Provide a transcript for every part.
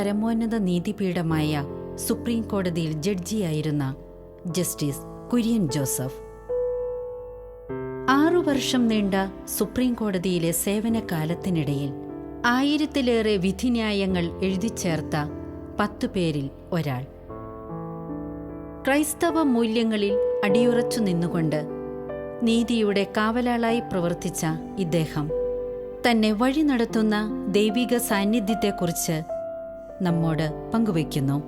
പരമോന്നത നീതിപീഠമായ സുപ്രീം കോടതിയിൽ ജഡ്ജിയായിരുന്ന justice Kurian Joseph. ആറു വർഷം നീണ്ട സുപ്രീം കോടതിയിലെ സേവനകാലത്തിനിടയിൽ ആയിരത്തിലേറെ വിധിന്യായങ്ങൾ എഴുതിച്ചേർത്ത പത്തു പേരിൽ ഒരാൾ. ക്രൈസ്തവ മൂല്യങ്ങളിൽ അടിയുറച്ചു നിന്നുകൊണ്ട് നീതിയുടെ കാവലാളായി പ്രവർത്തിച്ച ഇദ്ദേഹം തന്നെ വഴി നടത്തുന്ന ദൈവിക സാന്നിധ്യത്തെക്കുറിച്ച് നമ്മോട് പങ്കുവയ്ക്കുന്നു.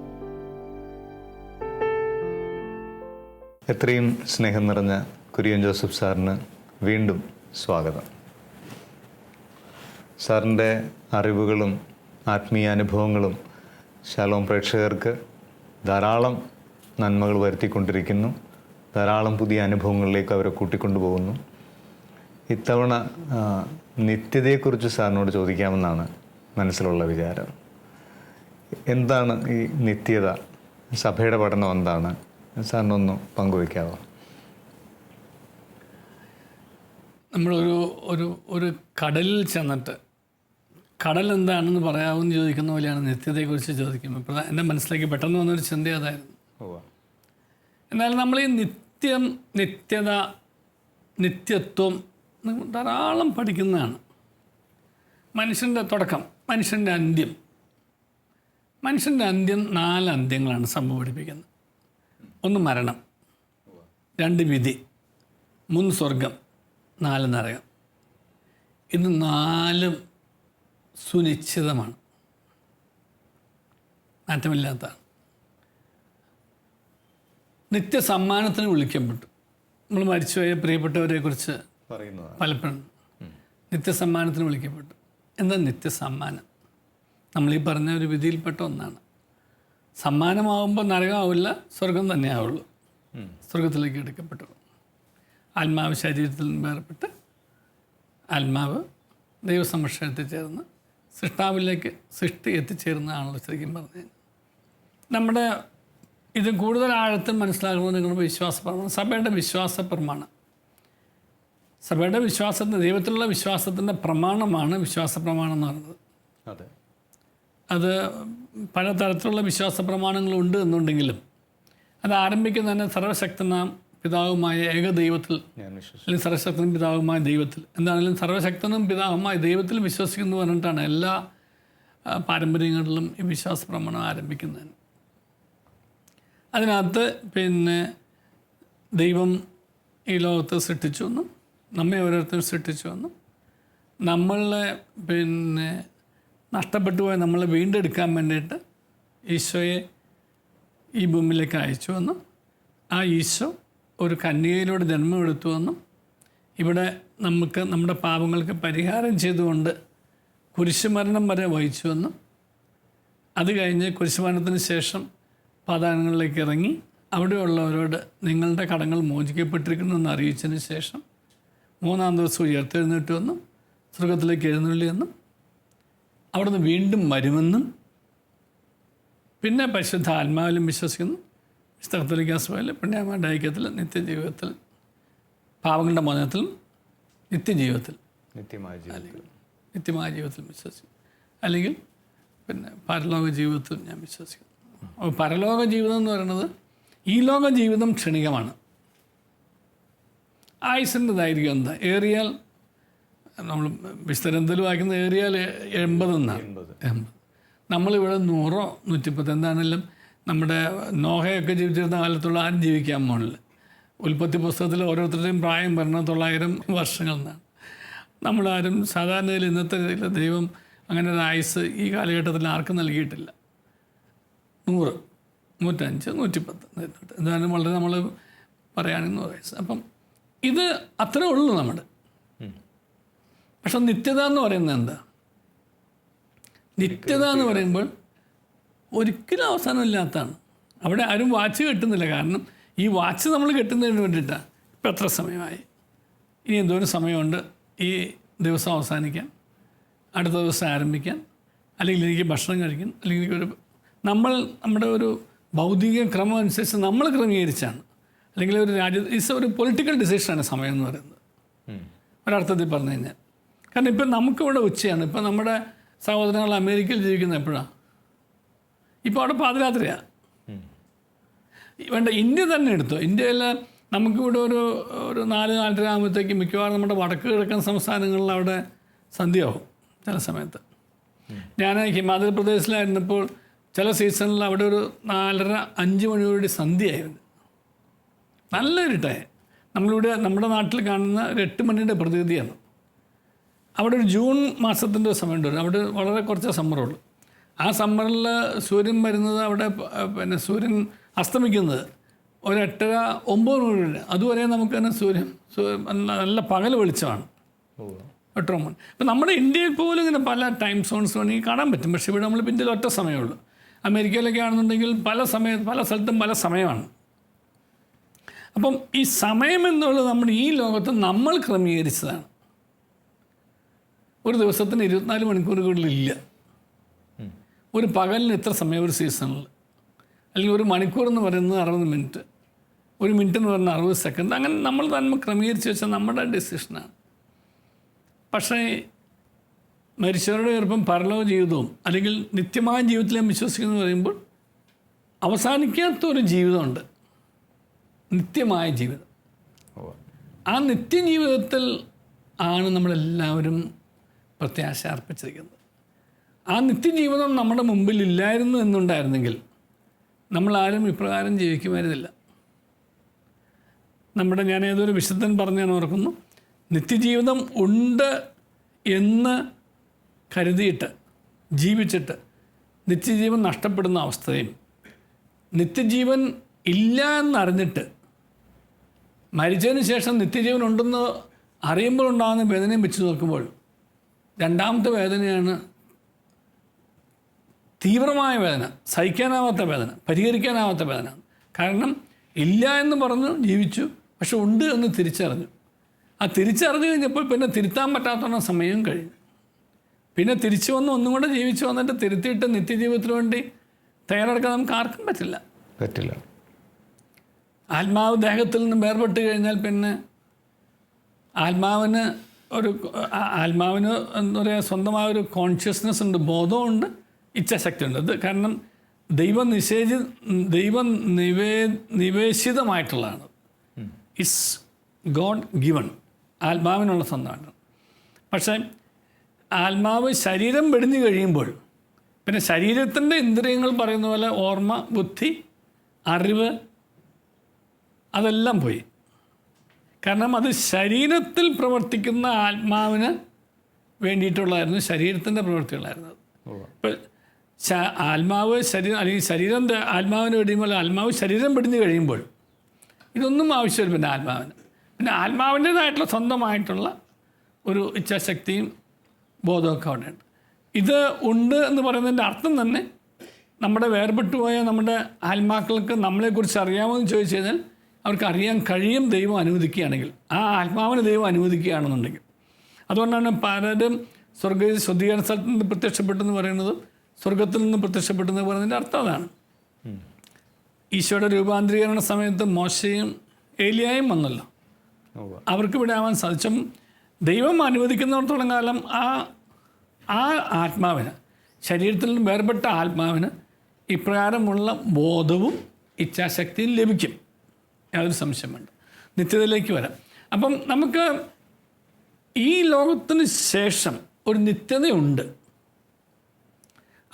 എത്രയും സ്നേഹം നിറഞ്ഞ കുര്യൻ ജോസഫ് സാറിന് വീണ്ടും സ്വാഗതം. സാറിന്റെ അറിവുകളും ആത്മീയ അനുഭവങ്ങളും ശാലോം പ്രേക്ഷകർക്ക് ധാരാളം നന്മകൾ വരുത്തിക്കൊണ്ടിരിക്കുന്നു. ധാരാളം പുതിയ അനുഭവങ്ങളിലേക്ക് അവരെ കൂട്ടിക്കൊണ്ടുപോകുന്നു. ഇത്തവണ നിത്യതയെക്കുറിച്ച് സാറിനോട് ചോദിക്കാമെന്നാണ് മനസ്സിലുള്ള വിചാരം. എന്താണ് ഈ നിത്യത? സഭയുടെ പഠനം എന്താണ്? സാറിനൊന്ന് പങ്കുവയ്ക്കാവോ? നമ്മളൊരു ഒരു ഒരു കടലിൽ ചെന്നിട്ട് കടൽ എന്താണെന്ന് പറയാമെന്ന് ചോദിക്കുന്ന പോലെയാണ് നിത്യതയെക്കുറിച്ച് ചോദിക്കുമ്പോൾ പ്രധാന എന്റെ മനസ്സിലേക്ക് പെട്ടെന്ന് വന്നൊരു ചിന്ത അതായിരുന്നു. എന്നാൽ നമ്മൾ ഈ നിത്യം നിത്യത നിത്യത്വം ധാരാളം പഠിക്കുന്നതാണ്. മനുഷ്യന്റെ തുടക്കം മനുഷ്യന്റെ അന്ത്യം. മനുഷ്യന്റെ അന്ത്യം നാല് അന്ത്യങ്ങളാണ് സംഭവം പഠിപ്പിക്കുന്നത്. ഒന്ന് മരണം രണ്ട് വിധി മൂന്ന് സ്വർഗം നാല് നരകം. ഇത് നാലും സുനിശ്ചിതമാണ്. മാറ്റമില്ലാത്തതാണ്. നിത്യസമ്മാനത്തിന് വിളിക്കപ്പെട്ടു. നമ്മൾ മരിച്ചുപോയ പ്രിയപ്പെട്ടവരെക്കുറിച്ച് പലപ്പോഴും നിത്യസമ്മാനത്തിന് വിളിക്കപ്പെട്ടു. എന്താ നിത്യസമ്മാനം? നമ്മൾ ഈ പറഞ്ഞ ഒരു വിധിയിൽപ്പെട്ട ഒന്നാണ്. സമ്മാനമാവുമ്പോൾ നരകമാവില്ല സ്വർഗം തന്നെ ആവുള്ളൂ സ്വർഗത്തിലേക്ക് എടുക്കപ്പെട്ടു ആത്മാവ് ശരീരത്തിൽ നിന്ന് വേർപെട്ട് ആത്മാവ് ദൈവസംരക്ഷണം എത്തിച്ചേർന്ന് സൃഷ്ടാവിലേക്ക് സൃഷ്ടി എത്തിച്ചേരുന്നതാണല്ലോ ശരിക്കും പറഞ്ഞത്. നമ്മുടെ ഇത് കൂടുതൽ ആഴത്തിൽ മനസ്സിലാക്കുന്നത് നിങ്ങളുടെ വിശ്വാസ പ്രമാണം സഭയുടെ വിശ്വാസ പ്രമാണം സഭയുടെ വിശ്വാസത്തിന് ദൈവത്തിലുള്ള വിശ്വാസത്തിന്റെ പ്രമാണമാണ് വിശ്വാസ പ്രമാണം എന്ന് പറയുന്നത്. അതെ. അത് പലതരത്തിലുള്ള വിശ്വാസ പ്രമാണങ്ങളുണ്ട് എന്നുണ്ടെങ്കിലും അത് ആരംഭിക്കുന്ന തന്നെ സർവശക്തനാം പിതാവുമായ ഏക ദൈവത്തിൽ അല്ലെങ്കിൽ സർവശക്തനും പിതാവുമായ ദൈവത്തിൽ. എന്താണെങ്കിലും സർവശക്തനും പിതാവുമായ ദൈവത്തിൽ വിശ്വസിക്കുന്നു പറഞ്ഞിട്ടാണ് എല്ലാ പാരമ്പര്യങ്ങളിലും ഈ വിശ്വാസ പ്രമാണം ആരംഭിക്കുന്നതിന്. അതിനകത്ത് പിന്നെ ദൈവം ഈ ലോകത്തെ സൃഷ്ടിച്ചു എന്നും നമ്മെ ഓരോരുത്തരും സൃഷ്ടിച്ചു എന്നും നമ്മളെ പിന്നെ നഷ്ടപ്പെട്ടു പോയ നമ്മളെ വീണ്ടെടുക്കാൻ വേണ്ടിയിട്ട് ഈശോയെ ഈ ഭൂമിയിലേക്ക് അയച്ചു എന്നും ആ ഈശോ ഒരു കന്യകയിലൂടെ ജന്മമെടുത്തു എന്നും ഇവിടെ നമുക്ക് നമ്മുടെ പാപങ്ങൾക്ക് പരിഹാരം ചെയ്തുകൊണ്ട് കുരിശുമരണം വരെ വഹിച്ചുവെന്നും അത് കഴിഞ്ഞ് കുരിശുമരണത്തിന് ശേഷം പാതാളങ്ങളിലേക്ക് ഇറങ്ങി. അവിടെയുള്ളവരോട് നിങ്ങളുടെ കടങ്ങൾ മോചിക്കപ്പെട്ടിരിക്കുന്നു എന്ന് അറിയിച്ചതിന് ശേഷം മൂന്നാം ദിവസം ഉയർത്തെഴുന്നേറ്റുവെന്നും സ്വർഗത്തിലേക്ക് എഴുന്നള്ളിയെന്നും അവിടുന്ന് വീണ്ടും വരുമെന്നും പിന്നെ പരിശുദ്ധ ആത്മാവിലും വിശ്വസിക്കുന്നു. വിശുദ്ധ പിന്നെ അമ്മയുടെ ഐക്യത്തിൽ നിത്യജീവിതത്തിൽ പാവങ്ങളുടെ മോചനത്തിലും നിത്യജീവിതത്തിൽ. നിത്യമായ ജീവിതത്തിൽ. നിത്യമായ ജീവിതത്തിൽ വിശ്വസിക്കും. അല്ലെങ്കിൽ പിന്നെ പരലോക ജീവിതത്തിൽ ഞാൻ വിശ്വസിക്കുന്നു അപ്പോൾ പരലോക ജീവിതം എന്ന് പറയുന്നത് ഈ ലോക ജീവിതം ക്ഷണികമാണ്. ആയുസിന്റെ ദൈർഘ്യം എന്താ? ഏറിയാൽ നമ്മൾ വിസ്തരത്തിൽ വായിക്കുന്ന ഏറിയാൽ എൺപത് എന്നാണ് എൺപത്. നമ്മളിവിടെ നൂറോ നൂറ്റിപ്പത്ത് എന്താണെങ്കിലും നമ്മുടെ നോഹയൊക്കെ ജീവിച്ചിരുന്ന കാലത്തുള്ള ആരും ജീവിക്കാൻ പോണില്ല. ഉൽപ്പത്തി പുസ്തകത്തിൽ ഓരോരുത്തരുടെയും പ്രായം പറഞ്ഞ തൊള്ളായിരം വർഷങ്ങൾ എന്നാണ്. നമ്മളാരും സാധാരണയിൽ ഇന്നത്തെ ദൈവം അങ്ങനെ ഒരു ആയുസ് ഈ കാലഘട്ടത്തിൽ ആർക്കും നൽകിയിട്ടില്ല. നൂറ് നൂറ്റഞ്ച് നൂറ്റിപ്പത്ത് എന്തായാലും വളരെ നമ്മൾ പറയുകയാണെങ്കിൽ നൂറ് വയസ്സ് അപ്പം ഇത് അത്രേ ഉള്ളൂ നമ്മുടെ. പക്ഷെ നിത്യത എന്ന് പറയുന്നത് എന്താ? നിത്യത എന്ന് പറയുമ്പോൾ ഒരിക്കലും അവസാനമില്ലാത്തതാണ് അവിടെ ആരും വാച്ച് കെട്ടുന്നില്ല. കാരണം ഈ വാച്ച് നമ്മൾ കെട്ടുന്നതിന് വേണ്ടിയിട്ടാണ് ഇപ്പം എത്ര സമയമായി? ഇനി എന്തോരം സമയമുണ്ട്? ഈ ദിവസം അവസാനിക്കാൻ അടുത്ത ദിവസം ആരംഭിക്കാൻ അല്ലെങ്കിൽ എനിക്ക് ഭക്ഷണം കഴിക്കാൻ അല്ലെങ്കിൽ എനിക്കൊരു നമ്മൾ നമ്മുടെ ഒരു ഭൗതിക ക്രമം അനുസരിച്ച് നമ്മൾ ക്രമീകരിച്ചാണ്. അല്ലെങ്കിൽ ഒരു രാജ്യ ഇസ് ഒരു പൊളിറ്റിക്കൽ ഡിസിഷനാണ് സമയം എന്ന് പറയുന്നത്. ഒരർത്ഥത്തിൽ പറഞ്ഞു കഴിഞ്ഞാൽ. കാരണം ഇപ്പം നമുക്കിവിടെ ഉച്ചയാണ്. ഇപ്പം നമ്മുടെ സഹോദരങ്ങൾ അമേരിക്കയിൽ ജീവിക്കുന്നത് എപ്പോഴാണ് ഇപ്പോൾ അവിടെ പാതിരാത്രിയാണ് വേണ്ട ഇന്ത്യ തന്നെ എടുത്തു? ഇന്ത്യയിൽ നമുക്കിവിടെ ഒരു ഒരു നാല് നാലര ആകുമ്പോഴത്തേക്ക് മിക്കവാറും നമ്മുടെ വടക്ക് കിഴക്കൻ സംസ്ഥാനങ്ങളിൽ അവിടെ സന്ധ്യയാവും ചില സമയത്ത്. ഞാൻ ഹിമാചൽ പ്രദേശിലായിരുന്നപ്പോൾ ചില സീസണിൽ അവിടെ ഒരു നാലര അഞ്ച് മണിയോടെ സന്ധ്യയായിരുന്നു. നല്ല ടൈം നമ്മളിവിടെ നമ്മുടെ നാട്ടിൽ കാണുന്ന ഒരു എട്ട് മണിയുടെ പ്രതീതിയാണ്. അവിടെ ഒരു ജൂൺ മാസത്തിന്റെ സമയമുണ്ട്. അവിടെ വളരെ കുറച്ച് സമ്മറുള്ളൂ. ആ സമ്മറിൽ സൂര്യൻ വരുന്നത് അവിടെ പിന്നെ സൂര്യൻ അസ്തമിക്കുന്നത് ഒരു എട്ടര ഒമ്പത് മണി അതുവരെ നമുക്ക് തന്നെ സൂര്യൻ നല്ല പകൽ വെളിച്ചമാണ്. എട്ടര മണി. ഇപ്പം നമ്മുടെ ഇന്ത്യയിൽ പോലും ഇങ്ങനെ പല ടൈം സോൺസ് വേണമെങ്കിൽ കാണാൻ പറ്റും. പക്ഷേ ഇവിടെ നമ്മൾ ഇന്ത്യയിൽ ഒറ്റ സമയമുള്ളൂ. അമേരിക്കയിലൊക്കെ ആണെന്നുണ്ടെങ്കിൽ പല സമയ പല സ്ഥലത്തും പല സമയമാണ്. അപ്പം ഈ സമയം എന്നുള്ളത് നമ്മുടെ ഈ ലോകത്ത് നമ്മൾ ക്രമീകരിച്ചതാണ്. ഒരു ദിവസത്തിന് ഇരുപത്തിനാല് മണിക്കൂറുകളിലില്ല ഒരു പകലിന് ഇത്ര സമയം ഒരു സീസണിൽ അല്ലെങ്കിൽ ഒരു മണിക്കൂർ എന്ന് പറയുന്നത് അറുപത് മിനിറ്റ് ഒരു മിനിറ്റ് എന്ന് പറയുന്നത് അറുപത് സെക്കൻഡ് അങ്ങനെ നമ്മൾ തന്നെ ക്രമീകരിച്ച് വെച്ചാൽ നമ്മുടെ ഡെസിഷനാണ് പക്ഷേ മരിച്ചവരുടെ ചെറുപ്പം പരലോക ജീവിതവും അല്ലെങ്കിൽ നിത്യമായ ജീവിതത്തിൽ ഞാൻ വിശ്വസിക്കുന്നു പറയുമ്പോൾ അവസാനിക്കാത്ത ഒരു ജീവിതമുണ്ട്. നിത്യമായ ജീവിതം. ആ നിത്യജീവിതത്തിൽ ആണ് നമ്മളെല്ലാവരും പ്രത്യാശ അർപ്പിച്ചിരിക്കുന്നത് ആ നിത്യജീവിതം നമ്മുടെ മുമ്പിൽ ഇല്ലായിരുന്നു എന്നുണ്ടായിരുന്നെങ്കിൽ നമ്മളാരും ഇപ്രകാരം ജീവിക്കുമായിരുന്നില്ല. നമ്മുടെ ഞാൻ ഏതൊരു വിശുദ്ധൻ പറഞ്ഞു ഞാൻ ഓർക്കുന്നു നിത്യജീവിതം ഉണ്ട് എന്ന് കരുതിയിട്ട് ജീവിച്ചിട്ട് നിത്യജീവൻ നഷ്ടപ്പെടുന്ന അവസ്ഥയും നിത്യജീവൻ ഇല്ല എന്നറിഞ്ഞിട്ട് മരിച്ചതിന് ശേഷം നിത്യജീവൻ ഉണ്ടെന്ന് അറിയുമ്പോൾ ഉണ്ടാകുന്ന വേദനയും വെച്ച് നോക്കുമ്പോൾ രണ്ടാമത്തെ വേദനയാണ് തീവ്രമായ വേദന സഹിക്കാനാവാത്ത വേദന പരിഹരിക്കാനാവാത്ത വേദന. കാരണം ഇല്ല എന്ന് പറഞ്ഞു ജീവിച്ചു പക്ഷെ ഉണ്ട് എന്ന് തിരിച്ചറിഞ്ഞു. ആ തിരിച്ചറിഞ്ഞു കഴിഞ്ഞപ്പോൾ പിന്നെ തിരുത്താൻ പറ്റാത്തവണ്ണം സമയം കഴിഞ്ഞു. പിന്നെ തിരിച്ചു വന്ന് ഒന്നും കൂടെ ജീവിച്ചു വന്നിട്ട് തിരുത്തിയിട്ട് നിത്യജീവിതത്തിന് വേണ്ടി തയ്യാറെടുക്കാൻ നമുക്ക് ആർക്കും പറ്റില്ല. പറ്റില്ല. ആത്മാവ് ദേഹത്തിൽ നിന്ന് വേർപെട്ട് കഴിഞ്ഞാൽ പിന്നെ ആത്മാവിന് ഒരു ആത്മാവിന് എന്താ പറയുക സ്വന്തമായ ഒരു കോൺഷ്യസ്നെസ് ഉണ്ട് ബോധമുണ്ട് ഇച്ഛാശക്തി ഉണ്ട്. അത് കാരണം ദൈവം നിഷേധി ദൈവം നിവേ നിവേശിതമായിട്ടുള്ളതാണ്. ഇറ്റ്സ് ഗോഡ് ഗിവൺ ആത്മാവിനുള്ള സ്വന്തമാണ്. പക്ഷേ ആത്മാവ് ശരീരം വെടിഞ്ഞു കഴിയുമ്പോൾ പിന്നെ ശരീരത്തിന്റെ ഇന്ദ്രിയങ്ങൾ പറയുന്ന പോലെ ഓർമ്മ ബുദ്ധി അറിവ് അതെല്ലാം പോയി. കാരണം അത് ശരീരത്തിൽ പ്രവർത്തിക്കുന്ന ആത്മാവിന് വേണ്ടിയിട്ടുള്ളതായിരുന്നു ശരീരത്തിന്റെ പ്രവൃത്തികളായിരുന്നു അത് ഇപ്പം ആത്മാവ് ശരീരം അല്ലെങ്കിൽ ശരീരം ആത്മാവിന് വെടിയുമ്പോൾ ആത്മാവ് ശരീരം പിടിഞ്ഞു കഴിയുമ്പോൾ ഇതൊന്നും ആവശ്യമില്ല പിന്നെ ആത്മാവിന്. പിന്നെ ആത്മാവിന്റേതായിട്ടുള്ള സ്വന്തമായിട്ടുള്ള ഒരു ഇച്ഛാശക്തിയും ബോധമൊക്കെ അവിടെ ഉണ്ട് ഇത് ഉണ്ട് എന്ന് പറയുന്നതിന്റെ അർത്ഥം തന്നെ നമ്മുടെ വേർപെട്ടുപോയ നമ്മുടെ ആത്മാക്കൾക്ക് നമ്മളെക്കുറിച്ച് അറിയാമോ എന്ന് ചോദിച്ചു കഴിഞ്ഞാൽ അവർക്ക് അറിയാൻ കഴിയും ദൈവം അനുവദിക്കുകയാണെങ്കിൽ ആ ആത്മാവിന് ദൈവം അനുവദിക്കുകയാണെന്നുണ്ടെങ്കിൽ. അതുകൊണ്ടാണ് പലരും സ്വർഗ ശുദ്ധീകരണ സ്ഥലത്ത് നിന്ന് പ്രത്യക്ഷപ്പെട്ടെന്ന് പറയുന്നത് സ്വർഗത്തിൽ നിന്ന് പ്രത്യക്ഷപ്പെട്ടെന്ന് പറയുന്നതിന്റെ അർത്ഥം അതാണ്. ഈശോയുടെ രൂപാന്തരീകരണ സമയത്ത് മോശയും ഏലിയായും വന്നല്ലോ. അവർക്ക് ഇവിടെ ആവാൻ സാധിച്ചും ദൈവം അനുവദിക്കുന്നിടത്തോളം കാലം ആ ആ ആത്മാവിന് ശരീരത്തിൽ നിന്ന് വേർപെട്ട ആത്മാവിന് ഇപ്രകാരമുള്ള ബോധവും ഇച്ഛാശക്തിയും ലഭിക്കും. യാതൊരു സംശയം വേണ്ട നിത്യതയിലേക്ക് വരാം. അപ്പം നമുക്ക് ഈ ലോകത്തിന് ശേഷം ഒരു നിത്യതയുണ്ട്.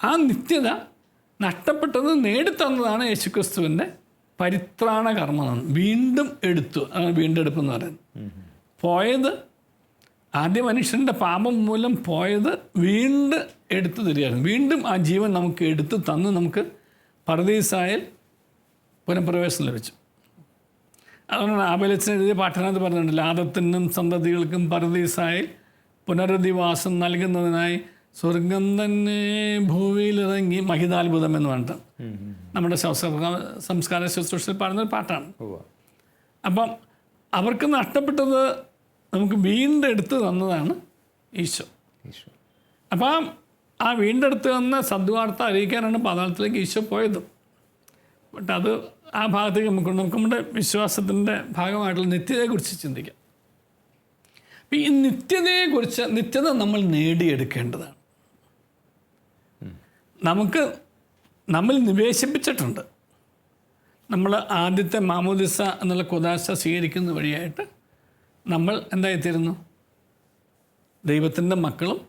ആ നിത്യത നഷ്ടപ്പെട്ടത് നേടിത്തന്നതാണ് യേശുക്രിസ്തുവിന്റെ പരിത്രാണ കർമ്മം വീണ്ടും എടുത്തു. വീണ്ടെടുപ്പ് എന്ന് പറയുന്നത്. പോയത് ആദ്യ മനുഷ്യന്റെ പാപം മൂലം പോയത് വീണ്ടും എടുത്തു തരികയായിരുന്നു. വീണ്ടും ആ ജീവൻ നമുക്ക് എടുത്തു തന്ന് നമുക്ക് പറദീസായൽ പുനഃപ്രവേശനം ലഭിച്ചു. ആബലച്ചൻ എഴുതിയ പാട്ടിനകത്ത് പറഞ്ഞിട്ടുണ്ട് ആദത്തിനും സന്തതികൾക്കും പരദീസായി പുനരധിവാസം നൽകുന്നതിനായി സ്വർഗം തന്നെ ഭൂമിയിലിറങ്ങി മഹിതാത്ഭുതം എന്ന് പറഞ്ഞിട്ട് നമ്മുടെ സംസ്കാര ശുശ്രൂഷയിൽ പാടുന്നൊരു പാട്ടാണ്. അപ്പം അവർക്ക് നഷ്ടപ്പെട്ടത് നമുക്ക് വീണ്ടെടുത്ത് തന്നതാണ് ഈശോ. ഈശോ. അപ്പം ആ വീണ്ടെടുത്ത് തന്ന സദ്വാർത്ത അറിയിക്കാനാണ് പാതാളത്തിലേക്ക് ഈശോ പോയത്. ബട്ട് അത് ആ ഭാഗത്തേക്ക് നമുക്ക് നമുക്ക് നമ്മുടെ വിശ്വാസത്തിന്റെ ഭാഗമായിട്ടുള്ള നിത്യതയെക്കുറിച്ച് ചിന്തിക്കാം. അപ്പം ഈ നിത്യതയെക്കുറിച്ച് നിത്യത നമ്മൾ നേടിയെടുക്കേണ്ടതാണ്. നമുക്ക് നമ്മൾ നിവേശിപ്പിച്ചിട്ടുണ്ട്. നമ്മൾ ആദ്യത്തെ മാമോദിസ എന്നുള്ള കുദാശ സ്വീകരിക്കുന്ന വഴിയായിട്ട് നമ്മൾ എന്തായിത്തീരുന്നു? ദൈവത്തിന്റെ മക്കളും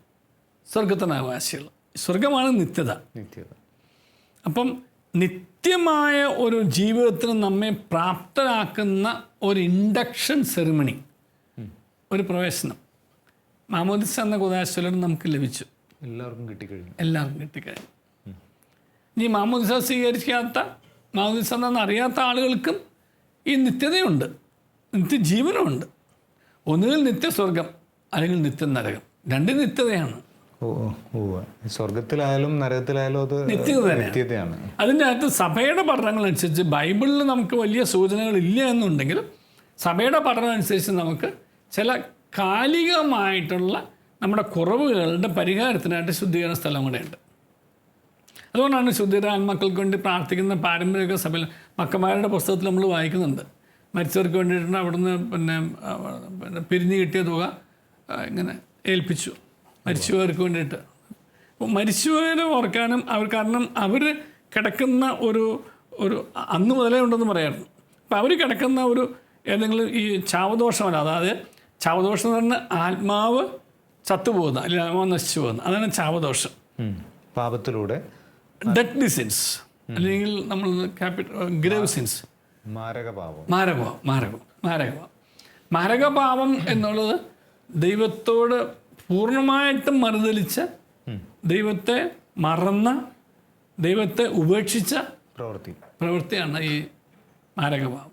സ്വർഗത്തിന്റെ അവകാശികളും സ്വർഗമാണ് നിത്യത. നിത്യത. അപ്പം നിത്യമായ ഒരു ജീവിതത്തിന് നമ്മെ പ്രാപ്തരാക്കുന്ന ഒരു ഇൻഡക്ഷൻ സെറിമണി ഒരു പ്രവേശനം. മാമോദിസ എന്ന കുദാശയിലൂടെ നമുക്ക് ലഭിച്ചു. എല്ലാവർക്കും കിട്ടിക്കഴിഞ്ഞു. എല്ലാവർക്കും കിട്ടിക്കഴിഞ്ഞു. ഇനി മാമോദിസ സ്വീകരിക്കാത്ത മാമോദിസ എന്ന് അറിയാത്ത ആളുകൾക്കും ഈ നിത്യതയുണ്ട്. നിത്യജീവനമുണ്ട്. ഒന്നുകിൽ നിത്യസ്വർഗം അല്ലെങ്കിൽ നിത്യനരകം. രണ്ട് നിത്യതയാണ്. സ്വർഗത്തിലായാലും നരകത്തിലായാലും അത്. നിത്യതയാണ്. അതിന്റെ അകത്ത് സഭയുടെ പഠനങ്ങളനുസരിച്ച് ബൈബിളിൽ നമുക്ക് വലിയ സൂചനകൾ ഇല്ല എന്നുണ്ടെങ്കിലും സഭയുടെ പഠനം അനുസരിച്ച് നമുക്ക് ചില കാലികമായിട്ടുള്ള നമ്മുടെ കുറവുകളുടെ പരിഹാരത്തിനായിട്ട് ശുദ്ധീകരണ സ്ഥലം കൂടെ ഉണ്ട് അതുകൊണ്ടാണ് ശുദ്ധീകര ആത്മാക്കൾക്ക് വേണ്ടി പ്രാർത്ഥിക്കുന്ന പാരമ്പര്യ സഭയിൽ മക്കന്മാരുടെ പുസ്തകത്തിൽ നമ്മൾ വായിക്കുന്നുണ്ട്. മരിച്ചവർക്ക് വേണ്ടിയിട്ടുണ്ട് അവിടുന്ന് പിന്നെ പിരിഞ്ഞു കിട്ടിയ തുക ഇങ്ങനെ ഏൽപ്പിച്ചു. മരിച്ചവർക്ക് വേണ്ടിയിട്ട്. മരിച്ചവരെ ഓർക്കാനും അവർ കാരണം അവർ കിടക്കുന്ന ഒരു ഒരു അന്ന് മുതലേ ഉണ്ടെന്ന് പറയാറുണ്ട് അപ്പം അവർ കിടക്കുന്ന ഒരു ഏതെങ്കിലും ഈ ചാവദോഷമല്ല അതായത് ചാവദോഷം എന്ന് പറഞ്ഞാൽ ആത്മാവ് ചത്തുപോകുന്ന അല്ലെങ്കിൽ ആത്മാവ് നശിച്ചു പോകുന്ന അതാണ് ചാവദോഷം. പാപത്തിലൂടെ. ഡെത്ത് ഡിസിൻസ് അല്ലെങ്കിൽ നമ്മൾ ക്യാപിറ്റൽ ഗ്രേവ് സിൻസ് മാരകപാപം. മാരകഭാവം മാരകം മാരകപാപം. മാരകഭാവം എന്നുള്ളത് ദൈവത്തോട് പൂർണമായിട്ടും മറുതലിച്ച് ദൈവത്തെ മറന്ന ദൈവത്തെ ഉപേക്ഷിച്ച പ്രവൃത്തി. പ്രവൃത്തിയാണ് ഈ മാരകഭാവം.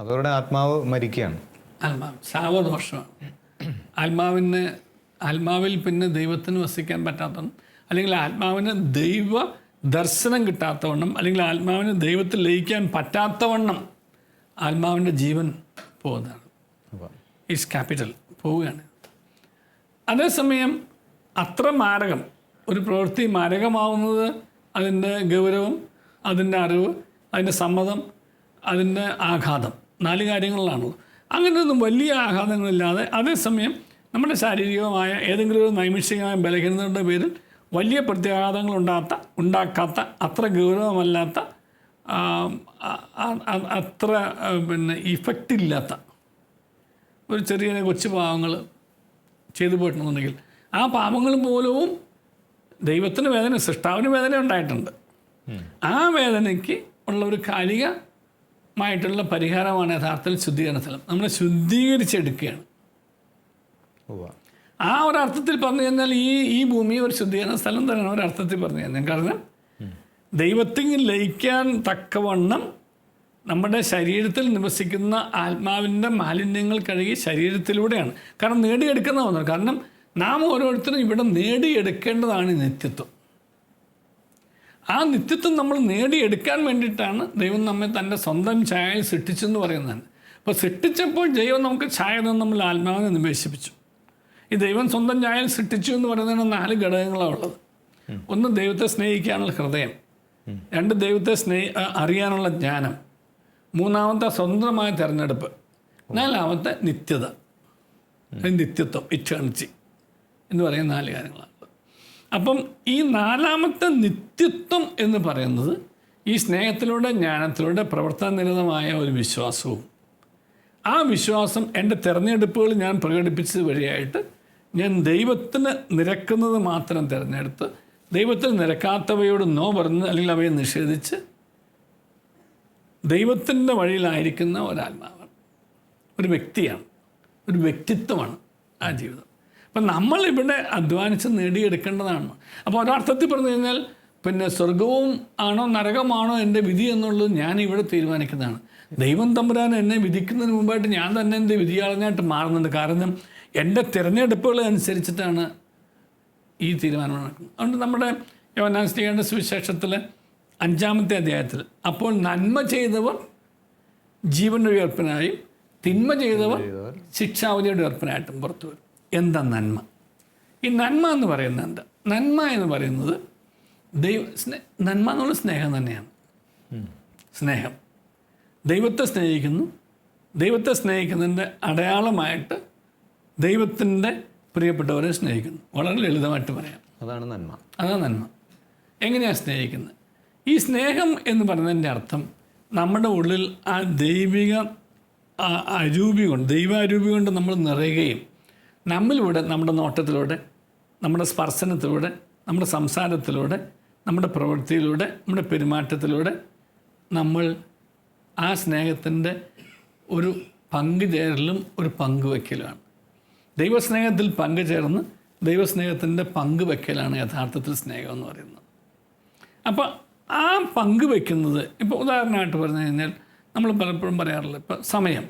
അവരുടെ ആത്മാവ് മരിക്കുകയാണ്. ആത്മാവ് ശാവദോഷമാണ് ആത്മാവിന് ആത്മാവിൽ പിന്നെ ദൈവത്തിന് വസിക്കാൻ പറ്റാത്തതും അല്ലെങ്കിൽ ആത്മാവിന് ദൈവ ദർശനം കിട്ടാത്തവണ്ണം അല്ലെങ്കിൽ ആത്മാവിന് ദൈവത്തിൽ ലയിക്കാൻ പറ്റാത്തവണ്ണം ആത്മാവിന്റെ ജീവൻ പോകുന്നതാണ്. ഇറ്റ്സ് ഈസ് ക്യാപിറ്റൽ പോവുകയാണ്. അതേസമയം അത്ര മാരകം ഒരു പ്രവൃത്തി മാരകമാവുന്നത് അതിന്റെ ഗൗരവം അതിന്റെ അറിവ് അതിന്റെ സമ്മതം അതിന്റെ ആഘാതം. നാല് കാര്യങ്ങളിലാണുള്ളത്. അങ്ങനെയൊന്നും വലിയ ആഘാതങ്ങളില്ലാതെ അതേസമയം നമ്മുടെ ശാരീരികമായ ഏതെങ്കിലും ഒരു നൈമിഷികമായ ബലഹീനതയുടെ പേരിൽ വലിയ പ്രത്യാഘാതങ്ങൾ ഉണ്ടാത്ത ഉണ്ടാക്കാത്ത അത്ര ഗൗരവമല്ലാത്ത അത്ര പിന്നെ ഇഫക്റ്റ് ഇല്ലാത്ത ഒരു ചെറിയ കൊച്ചു പാവങ്ങൾ ചെയ്തു പോയിട്ടുണ്ടെന്നുണ്ടെങ്കിൽ ആ പാപങ്ങൾ മൂലവും ദൈവത്തിന് വേദന സൃഷ്ടാവിന് വേദന ഉണ്ടായിട്ടുണ്ട്. ആ വേദനയ്ക്ക് ഉള്ള ഒരു കാലികമായിട്ടുള്ള പരിഹാരമാണ് യഥാർത്ഥത്തിൽ ശുദ്ധീകരണ സ്ഥലം നമ്മളെ ശുദ്ധീകരിച്ചെടുക്കുകയാണ്. ആ ഒരർത്ഥത്തിൽ പറഞ്ഞു കഴിഞ്ഞാൽ ഈ ഈ ഭൂമി ഒരു ശുദ്ധീകരണ സ്ഥലം തന്നെയാണ് ഒരർത്ഥത്തിൽ പറഞ്ഞു കഴിഞ്ഞാൽ. കാരണം ദൈവത്തിൽ ലയിക്കാൻ തക്കവണ്ണം നമ്മുടെ ശരീരത്തിൽ നിവസിക്കുന്ന ആത്മാവിന്റെ മാലിന്യങ്ങൾ കഴുകി ശരീരത്തിലൂടെയാണ്. കാരണം നേടിയെടുക്കുന്ന ഒന്നാണ് കാരണം നാം ഓരോരുത്തരും ഇവിടെ നേടിയെടുക്കേണ്ടതാണ് നിത്യത്വം. ആ നിത്യത്വം നമ്മൾ നേടിയെടുക്കാൻ വേണ്ടിയിട്ടാണ് ദൈവം നമ്മെ തന്റെ സ്വന്തം ഛായയിൽ സൃഷ്ടിച്ചെന്ന് പറയുന്നതാണ് അപ്പോൾ സൃഷ്ടിച്ചപ്പോൾ ദൈവം നമുക്ക് ഛായ നിന്ന് നമ്മൾ ആത്മാവിനെ നിവേശിപ്പിച്ചു. ഈ ദൈവം സ്വന്തം ഛായയിൽ സൃഷ്ടിച്ചു എന്ന് പറയുന്നതിന് നാല് ഘടകങ്ങളാണ് ഉള്ളത്. ഒന്ന് ദൈവത്തെ സ്നേഹിക്കാനുള്ള ഹൃദയം. രണ്ട് ദൈവത്തെ സ്നേഹി അറിയാനുള്ള ജ്ഞാനം. മൂന്നാമത്തെ സ്വതന്ത്രമായ തിരഞ്ഞെടുപ്പ്. നാലാമത്തെ നിത്യത. നിത്യത്വം ഇറ്റേണിറ്റി എന്ന് പറയുന്ന നാല് കാര്യങ്ങളാണ്. അപ്പം ഈ നാലാമത്തെ നിത്യത്വം എന്ന് പറയുന്നത് ഈ സ്നേഹത്തിലൂടെ ജ്ഞാനത്തിലൂടെ പ്രവർത്തനനിരതമായ ഒരു വിശ്വാസവും. ആ വിശ്വാസം എന്റെ തിരഞ്ഞെടുപ്പുകൾ ഞാൻ പ്രകടിപ്പിച്ചത് വഴിയായിട്ട് ഞാൻ ദൈവത്തിന് നിരക്കുന്നത് മാത്രം തിരഞ്ഞെടുത്ത് ദൈവത്തിന് നിരക്കാത്തവയോട് നോ പറഞ്ഞ് അല്ലെങ്കിൽ അവയെ നിഷേധിച്ച് ദൈവത്തിന്റെ വഴിയിലായിരിക്കുന്ന ഒരാത്മാവാണ്. ഒരു വ്യക്തിയാണ്. ഒരു വ്യക്തിത്വമാണ് ആ ജീവിതം. അപ്പം നമ്മളിവിടെ അധ്വാനിച്ച് നേടിയെടുക്കേണ്ടതാണ്. അപ്പോൾ ഒരർത്ഥത്തിൽ പറഞ്ഞു കഴിഞ്ഞാൽ പിന്നെ സ്വർഗവും ആണോ നരകമാണോ എന്റെ വിധി എന്നുള്ളത് ഞാൻ ഇവിടെ തീരുമാനിക്കുന്നതാണ്. ദൈവം തമ്പുരാൻ എന്നെ വിധിക്കുന്നതിന് മുമ്പായിട്ട് ഞാൻ തന്നെ എന്റെ വിധിയാളനായിട്ട് മാറുന്നുണ്ട്. കാരണം എന്റെ തിരഞ്ഞെടുപ്പുകൾ അനുസരിച്ചിട്ടാണ് ഈ തീരുമാനം നടക്കുന്നത്. അതുകൊണ്ട് നമ്മുടെ യോനാസ്ലിയുടെ സുവിശേഷത്തിൽ അഞ്ചാമത്തെ അധ്യായത്തിൽ അപ്പോൾ നന്മ ചെയ്തവർ ജീവന്റെ ഉയർപ്പനായും തിന്മ ചെയ്തവർ ശിക്ഷാവധിയുടെ ഉയർപ്പനായിട്ടും പുറത്തു വരും. എന്താ നന്മ? ഈ നന്മ എന്ന് പറയുന്നത് എന്താ? നന്മ എന്ന് പറയുന്നത് ദൈവ സ്നേ നന്മ എന്നുള്ള സ്നേഹം തന്നെയാണ്. സ്നേഹം. ദൈവത്തെ സ്നേഹിക്കുന്നു. ദൈവത്തെ സ്നേഹിക്കുന്നതിന്റെ അടയാളമായിട്ട് ദൈവത്തിന്റെ പ്രിയപ്പെട്ടവരെ സ്നേഹിക്കുന്നു. വളരെ ലളിതമായിട്ട് പറയാം. അതാണ് നന്മ. അതാണ് നന്മ. എങ്ങനെയാണ് സ്നേഹിക്കുന്നത്? ഈ സ്നേഹം എന്ന് പറയുന്നതിന്റെ അർത്ഥം നമ്മുടെ ഉള്ളിൽ ആ ദൈവിക അരൂപി കൊണ്ട് ദൈവാരൂപി കൊണ്ട് നമ്മൾ നിറയുകയും നമ്മളിലൂടെ നമ്മുടെ നോട്ടത്തിലൂടെ നമ്മുടെ സ്പർശനത്തിലൂടെ നമ്മുടെ സംസാരത്തിലൂടെ നമ്മുടെ പ്രവൃത്തിയിലൂടെ നമ്മുടെ പെരുമാറ്റത്തിലൂടെ നമ്മൾ ആ സ്നേഹത്തിന്റെ ഒരു പങ്കുചേരലും ഒരു പങ്കുവയ്ക്കലുമാണ് ദൈവസ്നേഹത്തിൽ പങ്കുചേർന്ന് ദൈവസ്നേഹത്തിന്റെ പങ്കുവയ്ക്കലാണ് യഥാർത്ഥത്തിൽ സ്നേഹം എന്ന് പറയുന്നത്. അപ്പോൾ ആ പങ്കുവെക്കുന്നത് ഇപ്പോൾ ഉദാഹരണമായിട്ട് പറഞ്ഞു കഴിഞ്ഞാൽ നമ്മൾ പലപ്പോഴും പറയാറില്ല ഇപ്പം സമയം.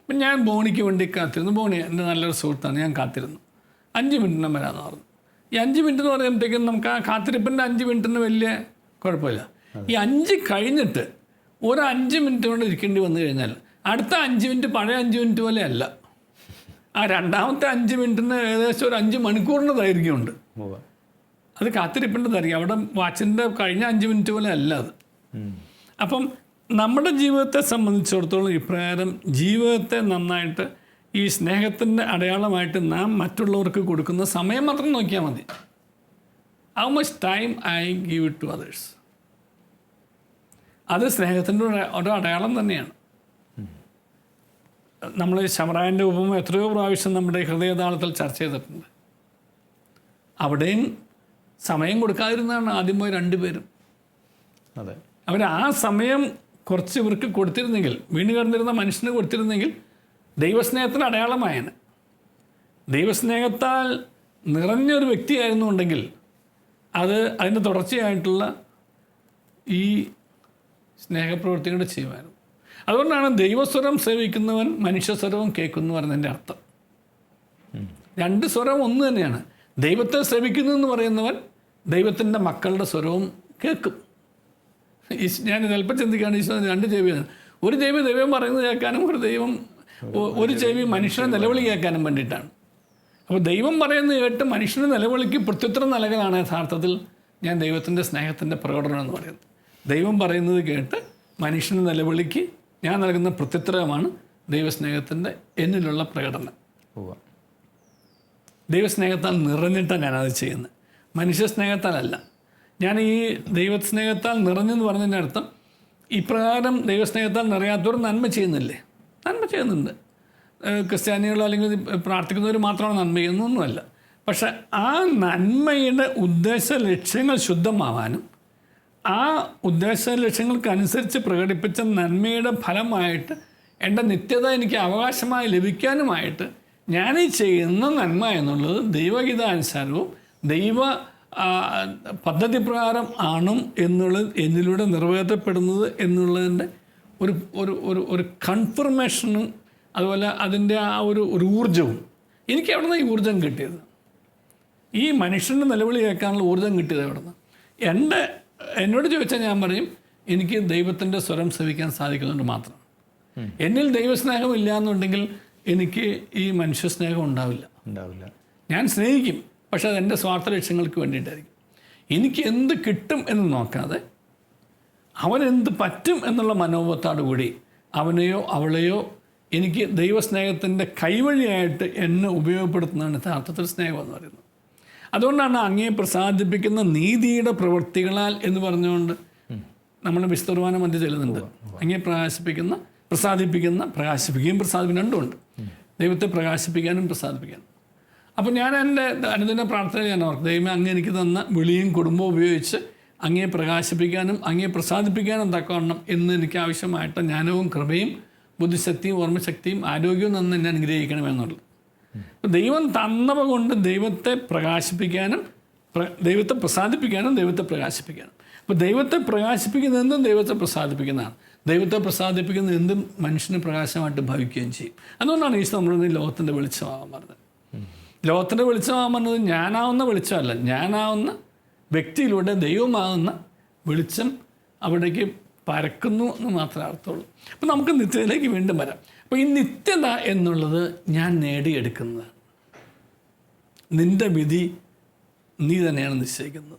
ഇപ്പം ഞാൻ ബോണിക്ക് വേണ്ടി കാത്തിരുന്നു. ബോണി എന്റെ നല്ലൊരു സുഹൃത്താണ് ഞാൻ കാത്തിരുന്നു. അഞ്ച് മിനിറ്റിനും വരാമെന്ന് പറഞ്ഞു. ഈ അഞ്ച് മിനിറ്റ് എന്ന് പറയുമ്പോഴത്തേക്കും നമുക്ക് ആ കാത്തിരിപ്പിന്റെ അഞ്ച് മിനിറ്റിന് വലിയ കുഴപ്പമില്ല. ഈ അഞ്ച് കഴിഞ്ഞിട്ട് ഒരു അഞ്ച് മിനിറ്റ് കൊണ്ട് ഇരിക്കേണ്ടി വന്നു കഴിഞ്ഞാൽ അടുത്ത അഞ്ച് മിനിറ്റ് പഴയ അഞ്ച് മിനിറ്റ് പോലെ അല്ല. ആ രണ്ടാമത്തെ അഞ്ച് മിനിറ്റിന് ഏകദേശം ഒരു അഞ്ച് മണിക്കൂറിന്റെ ദൈർഘ്യമുണ്ട്. അത് കാത്തിരിപ്പേണ്ടതായിരിക്കും അവിടെ വാച്ചിന്റെ കഴിഞ്ഞ അഞ്ച് മിനിറ്റ് പോലെ അല്ല അത്. അപ്പം നമ്മുടെ ജീവിതത്തെ സംബന്ധിച്ചിടത്തോളം ഇപ്രകാരം ജീവിതത്തെ നന്നായിട്ട് ഈ സ്നേഹത്തിന്റെ അടയാളമായിട്ട് നാം മറ്റുള്ളവർക്ക് കൊടുക്കുന്ന സമയം മാത്രം നോക്കിയാൽ മതി. How much time I give it to others അത് സ്നേഹത്തിന്റെ ഒരു ഒരു അടയാളം തന്നെയാണ്. നമ്മൾ ശമറായന്റെ ഉപമ എത്രയോ പ്രാവശ്യം നമ്മുടെ ഹൃദയതാളത്തിൽ ചർച്ച ചെയ്തിട്ടുണ്ട്. അവിടെയും സമയം കൊടുക്കാതിരുന്നതാണ് ആദ്യം പോയി രണ്ടുപേരും അതെ. അവർ ആ സമയം കുറച്ച് ഇവർക്ക് കൊടുത്തിരുന്നെങ്കിൽ വീണ് കിടന്നിരുന്ന മനുഷ്യന് കൊടുത്തിരുന്നെങ്കിൽ ദൈവസ്നേഹത്തിന് അടയാളമായാണ് ദൈവസ്നേഹത്താൽ നിറഞ്ഞൊരു വ്യക്തിയായിരുന്നു ഉണ്ടെങ്കിൽ അത് അതിന്റെ തുടർച്ചയായിട്ടുള്ള ഈ സ്നേഹപ്രവൃത്തികൾ ചെയ്യുമായിരുന്നു. അതുകൊണ്ടാണ് ദൈവസ്വരം സേവിക്കുന്നവൻ മനുഷ്യസ്വരവും കേൾക്കുന്നു പറയുന്നതിന്റെ അർത്ഥം. രണ്ട് സ്വരം ഒന്ന് തന്നെയാണ്. ദൈവത്തെ സേവിക്കുന്നു എന്ന് പറയുന്നവൻ ദൈവത്തിന്റെ മക്കളുടെ സ്വരവും കേൾക്കും. ഞാൻ ചിലപ്പോൾ ചിന്തിക്കുകയാണ് ഈശോ രണ്ട് ചെവിയാണ് ഒരു ചെവി ദൈവം പറയുന്നത് കേൾക്കാനും ഒരു ദൈവം ഒരു ചെവി മനുഷ്യനെ നിലവിളി കേൾക്കാനും വേണ്ടിയിട്ടാണ്. അപ്പോൾ ദൈവം പറയുന്നത് കേട്ട് മനുഷ്യന് നിലവിളിക്ക് പ്രത്യുത്തരം നൽകലാണ് യഥാർത്ഥത്തിൽ ഞാൻ ദൈവത്തിന്റെ സ്നേഹത്തിന്റെ പ്രകടനം എന്ന് പറയുന്നത്. ദൈവം പറയുന്നത് കേട്ട് മനുഷ്യന് നിലവിളിക്ക് ഞാൻ നൽകുന്ന പ്രത്യുത്തരമാണ് ദൈവസ്നേഹത്തിന്റെ എന്നിലുള്ള പ്രകടനം. ദൈവസ്നേഹത്താൽ നിറഞ്ഞിട്ടാണ് ഞാനത് ചെയ്യുന്നത്. മനുഷ്യ സ്നേഹത്താലല്ല ഞാൻ ഈ ദൈവസ്നേഹത്താൽ നിറഞ്ഞെന്ന് പറഞ്ഞതിന്റെ അർത്ഥം ഇപ്രകാരം ദൈവസ്നേഹത്താൽ നിറയാത്തവർ നന്മ ചെയ്യുന്നില്ലേ? നന്മ ചെയ്യുന്നുണ്ട്. ക്രിസ്ത്യാനികളോ അല്ലെങ്കിൽ പ്രാർത്ഥിക്കുന്നവർ മാത്രമാണ് നന്മ ചെയ്യുന്നൊന്നുമല്ല പക്ഷെ ആ നന്മയുടെ ഉദ്ദേശ ലക്ഷ്യങ്ങൾ ശുദ്ധമാവാനും ആ ഉദ്ദേശ ലക്ഷ്യങ്ങൾക്കനുസരിച്ച് പ്രകടിപ്പിച്ച നന്മയുടെ ഫലമായിട്ട് എന്റെ നിത്യത എനിക്ക് അവകാശമായി ലഭിക്കാനുമായിട്ട് ഞാനീ ചെയ്യുന്ന നന്മ എന്നുള്ളത് ദൈവഗീതാനുസാരവും ദൈവ പദ്ധതി പ്രകാരം ആണ് എന്നുള്ളത് എന്നിലൂടെ നിറവേറ്റപ്പെടുന്നത് എന്നുള്ളതിന്റെ ഒരു ഒരു ഒരു ഒരു കൺഫർമേഷനും അതുപോലെ അതിന്റെ ആ ഒരു ഒരു ഊർജവും എനിക്ക് എവിടെ നിന്ന് ഈ ഊർജം കിട്ടിയത്? ഈ മനുഷ്യന്റെ നിലവിളി കേൾക്കാനുള്ള ഊർജം കിട്ടിയത് എവിടെ നിന്ന് എന്റെ എന്നോട് ചോദിച്ചാൽ ഞാൻ പറയും എനിക്ക് ദൈവത്തിന്റെ സ്വരം ശ്രവിക്കാൻ സാധിക്കുന്നുണ്ട് മാത്രം. എന്നിൽ ദൈവസ്നേഹം ഇല്ല എന്നുണ്ടെങ്കിൽ എനിക്ക് ഈ മനുഷ്യ സ്നേഹം ഉണ്ടാവില്ല. ഉണ്ടാവില്ല. ഞാൻ സ്നേഹിക്കും. പക്ഷേ അത് എന്റെ സ്വാർത്ഥ ലക്ഷ്യങ്ങൾക്ക് വേണ്ടിയിട്ടായിരിക്കും. എനിക്ക് എന്ത് കിട്ടും എന്ന് നോക്കാതെ അവനെന്ത് പറ്റും എന്നുള്ള മനോഭാവത്തോടു കൂടി അവനെയോ അവളെയോ എനിക്ക് ദൈവസ്നേഹത്തിന്റെ കൈവഴിയായിട്ട് എന്നെ ഉപയോഗപ്പെടുത്തുന്നതാണ് യഥാർത്ഥത്തിൽ സ്നേഹം എന്ന് പറയുന്നത്. അതുകൊണ്ടാണ് അങ്ങേ പ്രസാദിപ്പിക്കുന്ന നീതിയുടെ പ്രവൃത്തികളാൽ എന്ന് പറഞ്ഞുകൊണ്ട് നമ്മൾ വിശുദ്ധർവാന മധ്യ ചെല്ലുന്നുണ്ട്. അങ്ങേ പ്രകാശിപ്പിക്കുന്ന പ്രസാദിപ്പിക്കുന്ന പ്രകാശിപ്പിക്കുകയും പ്രസാദിപ്പിക്കും രണ്ടുമുണ്ട്. ദൈവത്തെ പ്രകാശിപ്പിക്കാനും പ്രസാദിപ്പിക്കാനും. അപ്പോൾ ഞാൻ എന്റെ അനുദിന പ്രാർത്ഥന ഞാൻ ഓർക്കും ദൈവമേ അങ്ങ് എനിക്ക് തന്ന വിളിയും കുടുംബവും ഉപയോഗിച്ച് അങ്ങേ പ്രകാശിപ്പിക്കാനും അങ്ങേ പ്രസാദിപ്പിക്കാനും തക്കവണ്ണം എന്ന് എനിക്ക് ആവശ്യമായിട്ട് ജ്ഞാനവും കൃപയും ബുദ്ധിശക്തിയും ഓർമ്മശക്തിയും ആരോഗ്യവും നിന്ന് എന്നെ അനുഗ്രഹിക്കണമെന്നുള്ളത് ദൈവം തന്നവ കൊണ്ട് ദൈവത്തെ പ്രകാശിപ്പിക്കാനും പ്ര- ദൈവത്തെ പ്രസാദിപ്പിക്കാനും ദൈവത്തെ പ്രകാശിപ്പിക്കാനും. അപ്പോൾ ദൈവത്തെ പ്രകാശിപ്പിക്കുന്ന എന്തും ദൈവത്തെ പ്രസാദിപ്പിക്കുന്നതാണ്. ദൈവത്തെ പ്രസാദിപ്പിക്കുന്ന എന്തും മനുഷ്യന് പ്രകാശമായിട്ട് ഭവിക്കുകയും ചെയ്യും. അതുകൊണ്ടാണ് ഈശോ നമ്മളൊന്ന് ലോകത്തിന്റെ വെളിച്ചമാകാൻ പറഞ്ഞത്. ലോകത്തിന്റെ വെളിച്ചമാകാൻ പറഞ്ഞത് ഞാനാവുന്ന വെളിച്ചമല്ല. ഞാനാവുന്ന വ്യക്തിയിലൂടെ ദൈവമാകുന്ന വെളിച്ചം അവിടേക്ക് പരക്കുന്നു എന്ന് മാത്രമേ അർത്ഥമുള്ളൂ. അപ്പം നമുക്ക് നിത്യതയിലേക്ക് വീണ്ടും വരാം. അപ്പോൾ ഈ നിത്യത എന്നുള്ളത് ഞാൻ നേടിയെടുക്കുന്നത് നിന്റെ വിധി നീ തന്നെയാണ് നിശ്ചയിക്കുന്നത്.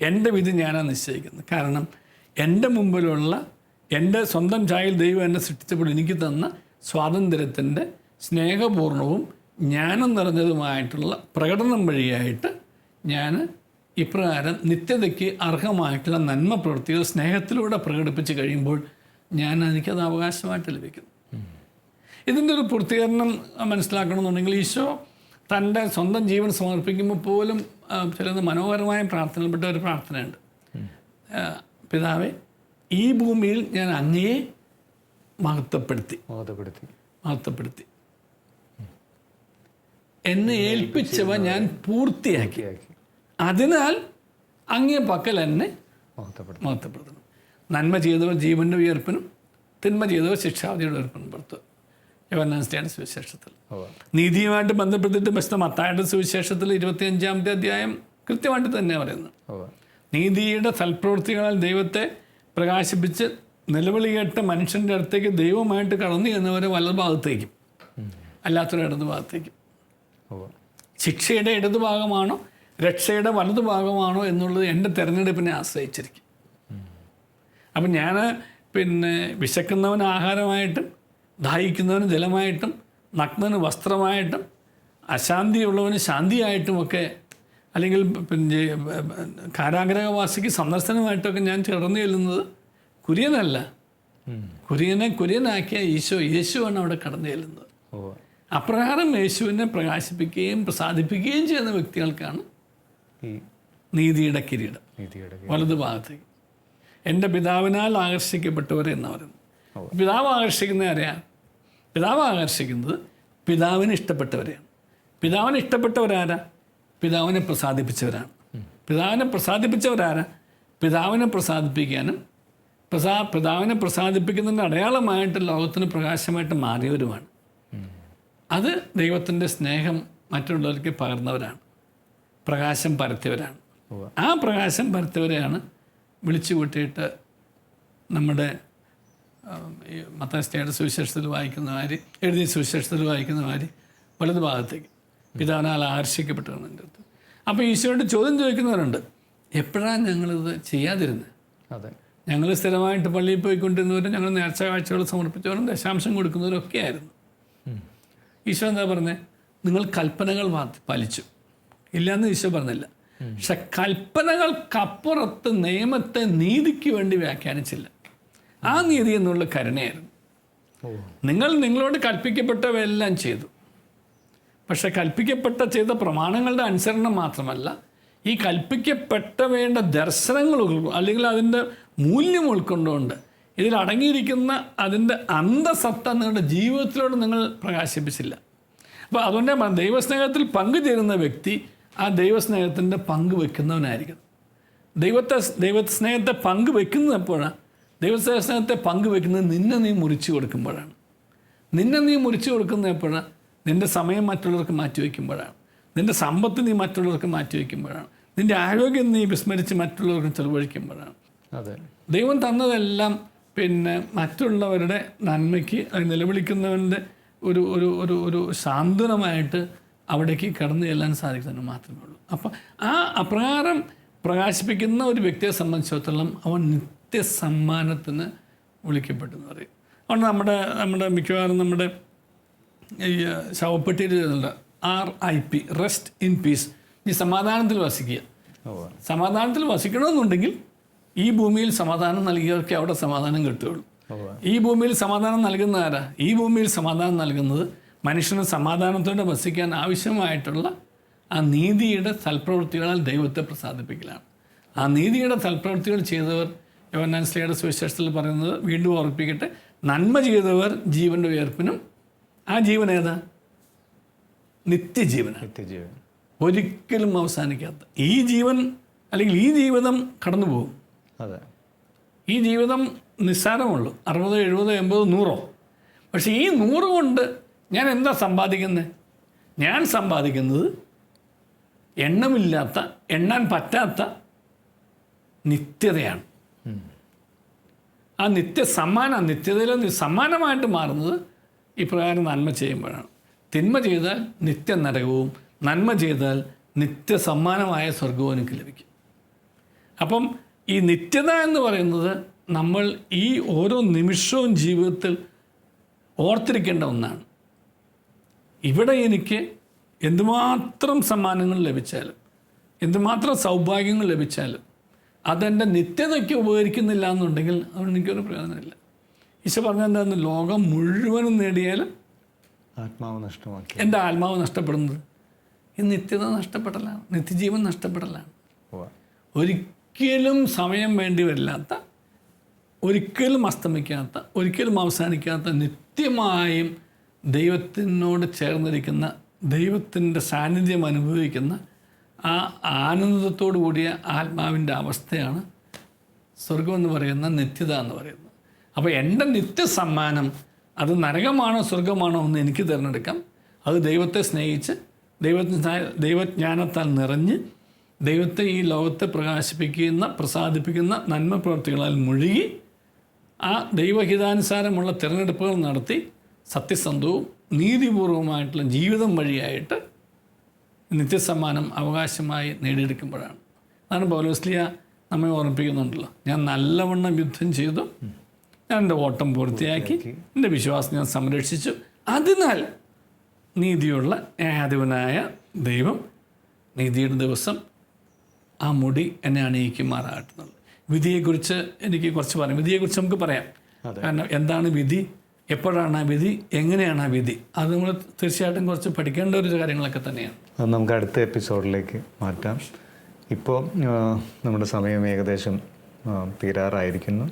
എന്റെ വിധി ഞാനാണ് നിശ്ചയിക്കുന്നത്. കാരണം എന്റെ മുമ്പിലുള്ള എന്റെ സ്വന്തം ചായയിൽ ദൈവം എന്നെ സൃഷ്ടിച്ചപ്പോൾ എനിക്ക് തന്ന സ്വാതന്ത്ര്യത്തിന്റെ സ്നേഹപൂർണവും ജ്ഞാനം നിറഞ്ഞതുമായിട്ടുള്ള പ്രകടനം വഴിയായിട്ട് ഞാൻ ഇപ്രകാരം നിത്യതയ്ക്ക് അർഹമായിട്ടുള്ള നന്മ പ്രവൃത്തികൾ സ്നേഹത്തിലൂടെ പ്രകടിപ്പിച്ച് കഴിയുമ്പോൾ ഞാൻ എനിക്കത് അവകാശമായിട്ട് ലഭിക്കുന്നു ഇതിന്റെ ഒരു പൂർത്തീകരണം മനസ്സിലാക്കണമെന്നുണ്ടെങ്കിൽ ഈശോ തന്റെ സ്വന്തം ജീവൻ സമർപ്പിക്കുമ്പോൾ പോലും ചിലത് മനോഹരമായ പ്രാർത്ഥനയിൽപ്പെട്ട ഒരു പ്രാർത്ഥനയുണ്ട്. പിതാവെ പിതാവേ ഈ ഭൂമിയിൽ ഞാൻ അങ്ങയെ മഹത്വപ്പെടുത്തി. മഹത്വപ്പെടുത്തി. മഹത്വപ്പെടുത്തി. എന്നെ ഏൽപ്പിച്ചവ ഞാൻ പൂർത്തിയാക്കി. അതിനാൽ അങ്ങേ പക്കൽ എന്നെ മഹത്വപ്പെടുത്തണം നന്മ ചെയ്തവർ ജീവന്റെ ഉയർപ്പിനും തിന്മ ചെയ്തവർ ശിക്ഷാവധിയുടെ ഉയർപ്പിനും പുറത്ത് യവനാസ്റ്റിയാണ് സുവിശേഷത്തിൽ. നീതിയുമായിട്ട് ബന്ധപ്പെട്ടിട്ട് പ്രശ്നം മത്തായുടെ സുവിശേഷത്തിൽ ഇരുപത്തിയഞ്ചാമത്തെ അധ്യായം കൃത്യമായിട്ട് തന്നെ പറയുന്നു. നീതിയുടെ സൽപ്രവൃത്തികളാൽ ദൈവത്തെ പ്രകാശിപ്പിച്ച് നിലവിളി കേട്ട മനുഷ്യന്റെ അടുത്തേക്ക് ദൈവമായിട്ട് കടന്നു ചെന്നവരെ വലത് ഭാഗത്തേക്കും അല്ലാത്തൊരു ഇടത് ഭാഗത്തേക്കും. ശിക്ഷയുടെ ഇടതു ഭാഗമാണോ രക്ഷയുടെ വലതു ഭാഗമാണോ എന്നുള്ളത് എന്റെ തിരഞ്ഞെടുപ്പിനെ ആശ്രയിച്ചിരിക്കും അപ്പം ഞാൻ പിന്നെ വിശക്കുന്നവന് ആഹാരമായിട്ടും ദാഹിക്കുന്നവന് ജലമായിട്ടും നഗ്നന് വസ്ത്രമായിട്ടും അശാന്തിയുള്ളവന് ശാന്തിയായിട്ടുമൊക്കെ അല്ലെങ്കിൽ പിന്നെ കാരാഗ്രഹവാസിക്ക് സന്ദർശനമായിട്ടൊക്കെ ഞാൻ ചേർന്ന് ചെല്ലുന്നത് കുര്യനല്ല. കുര്യനെ കുര്യനാക്കിയ ഈശോ യേശുവാണ് അവിടെ കടന്നു ചെല്ലുന്നത്. അപ്രകാരം യേശുവിനെ പ്രകാശിപ്പിക്കുകയും പ്രസാദിപ്പിക്കുകയും ചെയ്യുന്ന വ്യക്തികൾക്കാണ് നീതിയുടെ കിരീടം. നീതിയുടെ വലതു ഭാഗത്തേക്ക്. എന്റെ പിതാവിനാൽ ആകർഷിക്കപ്പെട്ടവരെ എന്ന് പറയുന്നത് പിതാവ് ആകർഷിക്കുന്ന ആരെയാണ് പിതാവ് ആകർഷിക്കുന്നത് പിതാവിന് ഇഷ്ടപ്പെട്ടവരെയാണ്. പിതാവിന് ഇഷ്ടപ്പെട്ടവരാരാ? പിതാവിനെ പ്രസാദിപ്പിച്ചവരാണ്. പിതാവിനെ പ്രസാദിപ്പിച്ചവരാരാ? പിതാവിനെ പ്രസാദിപ്പിക്കാനും പ്രസാ പിതാവിനെ പ്രസാദിപ്പിക്കുന്നതിന്റെ അടയാളമായിട്ട് ലോകത്തിന് പ്രകാശമായിട്ട് മാറിയവരുമാണ്. അത് ദൈവത്തിന്റെ സ്നേഹം മറ്റുള്ളവർക്ക് പകർന്നവരാണ്. പ്രകാശം പരത്തിയവരാണ്. ആ പ്രകാശം പരത്തിയവരെയാണ് വിളിച്ചു കൂട്ടിയിട്ട് നമ്മുടെ മത്താസ്റ്റിയുടെ സുവിശേഷത്തിൽ വായിക്കുന്ന മാതിരി എഴുതിയ സുവിശേഷത്തിൽ വായിക്കുന്ന മാതിരി വലതു ഭാഗത്തേക്ക്. പിതാവിനാൽ ആകർഷിക്കപ്പെട്ടതാണ് എന്റെ അടുത്ത്. അപ്പോൾ ഈശോയോട് ചോദ്യം ചോദിക്കുന്നവരുണ്ട് എപ്പോഴാണ് ഞങ്ങളിത് ചെയ്യാതിരുന്നത് അതെ. ഞങ്ങൾ സ്ഥിരമായിട്ട് പള്ളിയിൽ പോയിക്കൊണ്ടിരുന്നവരും ഞങ്ങൾ നേർച്ച കാഴ്ചകൾ സമർപ്പിച്ചവരും ദശാംശം കൊടുക്കുന്നവരും ഒക്കെ ആയിരുന്നു. ഈശോ എന്താ പറഞ്ഞത് നിങ്ങൾ കൽപ്പനകൾ പാലിച്ചു. ഇല്ലയെന്ന് ഈശോ പറഞ്ഞില്ല. പക്ഷെ കൽപ്പനകൾക്കപ്പുറത്ത് നിയമത്തെ നീതിക്ക് വേണ്ടി വ്യാഖ്യാനിച്ചില്ല. ആ നീതി എന്നുള്ള കരുണയായിരുന്നു. നിങ്ങൾ നിങ്ങളോട് കൽപ്പിക്കപ്പെട്ടവയെല്ലാം ചെയ്തു. പക്ഷെ കൽപ്പിക്കപ്പെട്ട ചെയ്ത പ്രമാണങ്ങളുടെ അനുസരണം മാത്രമല്ല ഈ കൽപ്പിക്കപ്പെട്ട വേണ്ട ദർശനങ്ങൾ അല്ലെങ്കിൽ അതിന്റെ മൂല്യം ഉൾക്കൊണ്ടുകൊണ്ട് ഇതിൽ അടങ്ങിയിരിക്കുന്ന അതിന്റെ അന്തസത്ത നിങ്ങളുടെ ജീവിതത്തിലൂടെ നിങ്ങൾ പ്രകാശിപ്പിച്ചില്ല. അപ്പോൾ അതുകൊണ്ട് ദൈവസ്നേഹത്തിൽ പങ്കുചേരുന്ന വ്യക്തി ആ ദൈവസ്നേഹത്തിന്റെ പങ്ക് വയ്ക്കുന്നവനായിരിക്കണം ദൈവത്തെ ദൈവ സ്നേഹത്തെ പങ്കുവെക്കുന്നത് എപ്പോഴാണ് പങ്ക് പങ്കുവെക്കുന്നത് നിന്നെ നീ മുറിച്ചു കൊടുക്കുമ്പോഴാണ്. നിന്നെ നീ മുറിച്ചു കൊടുക്കുന്നത് എപ്പോഴാണ് നിന്റെ സമയം മറ്റുള്ളവർക്ക് മാറ്റി മാറ്റിവെക്കുമ്പോഴാണ് നിന്റെ സമ്പത്ത് നീ മറ്റുള്ളവർക്ക് മാറ്റി മാറ്റിവെക്കുമ്പോഴാണ് നിന്റെ ആരോഗ്യം നീ വിസ്മരിച്ച് മറ്റുള്ളവർക്ക് ചെലവഴിക്കുമ്പോഴാണ്. അതെ. ദൈവം തന്നതെല്ലാം പിന്നെ മറ്റുള്ളവരുടെ നന്മയ്ക്ക് അത് നിലവിളിക്കുന്നവന്റെ ഒരു ഒരു ഒരു ഒരു സാന്ത്വനമായിട്ട് അവിടേക്ക് കടന്നു ചെല്ലാൻ സാധിക്കുന്നതിന് മാത്രമേ ഉള്ളൂ. അപ്പം ആ അപ്രകാരം പ്രകാശിപ്പിക്കുന്ന ഒരു വ്യക്തിയെ സംബന്ധിച്ചിടത്തോളം അവൻ നിത്യസമ്മാനത്തിന് വിളിക്കപ്പെട്ടു എന്ന് പറയും. അതുകൊണ്ട് നമ്മുടെ നമ്മുടെ മിക്കവാറും നമ്മുടെ ഈ ശവപ്പെട്ടിയിൽ R I P rest in peace. ഈ സമാധാനത്തിൽ വസിക്കുക. സമാധാനത്തിൽ വസിക്കണമെന്നുണ്ടെങ്കിൽ ഈ ഭൂമിയിൽ സമാധാനം നൽകിയവർക്ക് അവിടെ സമാധാനം കിട്ടുകയുള്ളൂ. ഈ ഭൂമിയിൽ സമാധാനം നൽകുന്ന ആരാ? ഈ ഭൂമിയിൽ സമാധാനം നൽകുന്നത് മനുഷ്യന് സമാധാനത്തോടെ വസിക്കാൻ ആവശ്യമായിട്ടുള്ള ആ നീതിയുടെ സൽപ്രവൃത്തികളാൽ ദൈവത്തെ പ്രസാദിപ്പിക്കലാണ്. ആ നീതിയുടെ സൽപ്രവൃത്തികൾ ചെയ്തവർ യോനാൻ സ്ലേയുടെ സുവിശേഷത്തിൽ പറയുന്നത് വീണ്ടും ഓർപ്പിക്കട്ടെ നന്മ ചെയ്തവർ ജീവന്റെ ഉയർപ്പിനും ആ ജീവൻ ഏതാ? നിത്യജീവൻ നിത്യജീവൻ. ഒരിക്കലും അവസാനിക്കാത്ത. ഈ ജീവൻ അല്ലെങ്കിൽ ഈ ജീവിതം കടന്നു പോകും അതെ. ഈ ജീവിതം നിസ്സാരമുള്ളൂ. അറുപത് എഴുപത് എൺപത് നൂറോ. പക്ഷേ ഈ നൂറ് കൊണ്ട് ഞാൻ എന്താ സമ്പാദിക്കുന്നത് ഞാൻ സമ്പാദിക്കുന്നത് എണ്ണമില്ലാത്ത എണ്ണാൻ പറ്റാത്ത നിത്യതയാണ്. ആ നിത്യ സമ്മാനം നിത്യതയിൽ സമ്മാനമായിട്ട് മാറുന്നത് ഇപ്രകാരം നന്മ ചെയ്യുമ്പോഴാണ്. തിന്മ ചെയ്താൽ നിത്യ നരകവും നന്മ ചെയ്താൽ നിത്യ സമ്മാനമായ സ്വർഗവും എനിക്ക് ലഭിക്കും. അപ്പം ഈ നിത്യത എന്ന് പറയുന്നത് നമ്മൾ ഈ ഓരോ നിമിഷവും ജീവിതത്തിൽ ഓർത്തിരിക്കേണ്ട ഒന്നാണ്. ഇവിടെ എനിക്ക് എന്തുമാത്രം സമ്മാനങ്ങൾ ലഭിച്ചാലും എന്തുമാത്രം സൗഭാഗ്യങ്ങൾ ലഭിച്ചാലും അതെന്റെ നിത്യതയ്ക്ക് ഉപകരിക്കുന്നില്ല എന്നുണ്ടെങ്കിൽ അതുകൊണ്ട് എനിക്കൊരു പ്രയോജനമില്ല. ഈശോ പറഞ്ഞ എന്താണെന്ന് ലോകം മുഴുവനും നേടിയാലും ആത്മാവ് നഷ്ടമാക്കി. എന്റെ ആത്മാവ് നഷ്ടപ്പെടുന്നത് ഈ നിത്യത നഷ്ടപ്പെടലാണ് നിത്യജീവൻ നഷ്ടപ്പെടലാണ്. ഉവ്വ. ഒരിക്കലും സമയം വേണ്ടി വരില്ലാത്ത ഒരിക്കലും അസ്തമിക്കാത്ത ഒരിക്കലും അവസാനിക്കാത്ത നിത്യമായും ദൈവത്തിനോട് ചേർന്നിരിക്കുന്ന ദൈവത്തിന്റെ സാന്നിധ്യം അനുഭവിക്കുന്ന ആ ആനന്ദത്തോടു കൂടിയ ആത്മാവിന്റെ അവസ്ഥയാണ് സ്വർഗമെന്ന് പറയുന്ന നിത്യത എന്ന് പറയുന്നത്. അപ്പോൾ എന്റെ നിത്യസമ്മാനം അത് നരകമാണോ സ്വർഗമാണോ എന്ന് എനിക്ക് തിരഞ്ഞെടുക്കാം. അത് ദൈവത്തെ സ്നേഹിച്ച് ദൈവജ്ഞാനത്താൽ നിറഞ്ഞ് ദൈവത്തെ ഈ ലോകത്തെ പ്രകാശിപ്പിക്കുന്ന പ്രസാദിപ്പിക്കുന്ന നന്മ പ്രവർത്തികളാൽ മുഴുകി ആ ദൈവഹിതാനുസാരമുള്ള തിരഞ്ഞെടുപ്പുകൾ നടത്തി സത്യസന്ധവും നീതിപൂർവമായിട്ടുള്ള ജീവിതം വഴിയായിട്ട് നിത്യസമ്മാനം അവകാശമായി നേടിയെടുക്കുമ്പോഴാണ്. അതാണ് പൗലോസ്ലിയ നമ്മെ ഓർമ്മിപ്പിക്കുന്നുണ്ടല്ലോ. ഞാൻ നല്ലവണ്ണം യുദ്ധം ചെയ്തു. ഞാൻ എന്റെ ഓട്ടം പൂർത്തിയാക്കി. എന്റെ വിശ്വാസം ഞാൻ സംരക്ഷിച്ചു. അതിനാൽ നീതിയുള്ള ന്യായാധിപനായ ദൈവം നീതിയുടെ ദിവസം ആ മുടി എന്നെ അണിയിക്കുമാറാട്ടുന്നുള്ളത് വിധിയെക്കുറിച്ച് എനിക്ക് കുറച്ച് പറയാം. വിധിയെക്കുറിച്ച് നമുക്ക് പറയാം. കാരണം എന്താണ് വിധി? എപ്പോഴാണ് ആ വിധി? എങ്ങനെയാണ് ആ വിധി? അത് നമ്മൾ തീർച്ചയായിട്ടും കുറച്ച് പഠിക്കേണ്ട ഒരു കാര്യങ്ങളൊക്കെ തന്നെയാണ്. അത് നമുക്ക് അടുത്ത എപ്പിസോഡിലേക്ക് മാറ്റാം. ഇപ്പോൾ നമ്മുടെ സമയം ഏകദേശം തീരാറായിരിക്കുന്നു.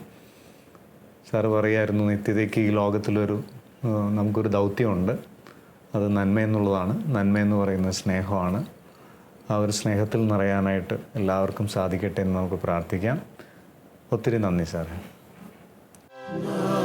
സാറ് പറയായിരുന്നു നിത്യതയ്ക്ക് ഈ ലോകത്തിലൊരു നമുക്കൊരു ദൗത്യമുണ്ട്. അത് നന്മ എന്നുള്ളതാണ്. നന്മ എന്ന് പറയുന്നത് സ്നേഹമാണ്. ആ ഒരു സ്നേഹത്തിൽ നിറയാനായിട്ട് എല്ലാവർക്കും സാധിക്കട്ടെ എന്ന് നമുക്ക് പ്രാർത്ഥിക്കാം. ഒത്തിരി നന്ദി സാറേ.